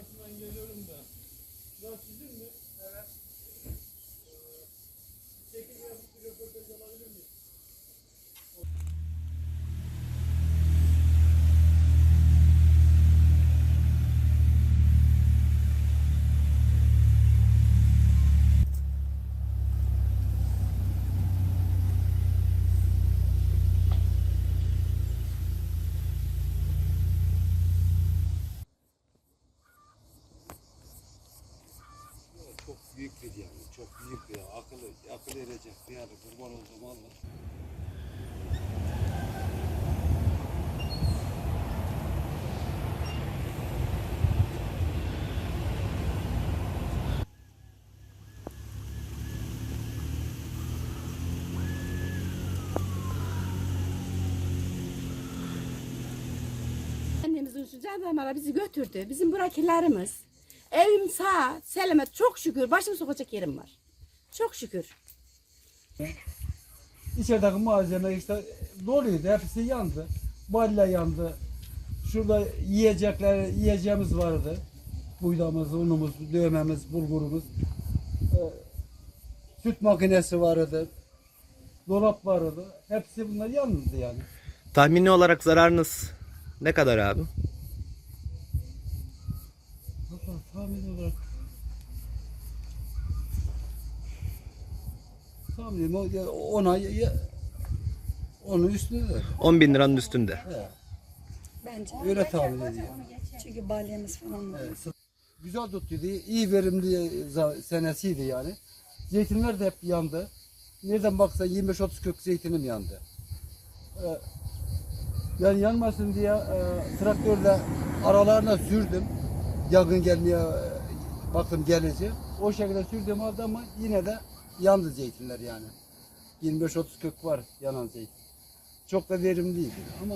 Ajansından geliyorum da. Ya sizin mi? Çok büyük bir yani. Çok büyük bir akıl akıl erecek bir yani kurban olduğum Allah. Kendimizin şu jandarmalar bizi götürdü. Bizim burakilerimiz. Evim sağ, selamet çok şükür. Başımı sokacak yerim var. Çok şükür. İçerideki malzeme işte doluydu. Hepsi yandı. Balla yandı. Şurada yiyecekler, yiyeceğimiz vardı. Buydamız, unumuz, dövmemiz, bulgurumuz. Ee, süt makinesi vardı. Dolap vardı. Hepsi bunlar yandı yani. Tahmini olarak zararınız ne kadar abi? Valla tahmin olarak tahminim o ya ona ya, onun üstünde. 10 bin liranın üstünde. Bence. Öyle tahmin ediyorum. Çünkü balyamız falan var. Evet, güzel tuttuydu. iyi verimli za- senesiydi yani. Zeytinler de hep yandı. Nereden baksan 25-30 kök zeytinim yandı. Ee, yani yanmasın diye e, traktörle aralarına sürdüm. Yangın gelmeye baktım gelince. O şekilde sürdüm halde ama yine de yandı zeytinler yani. 25-30 kök var yanan zeytin. Çok da verimliydi ama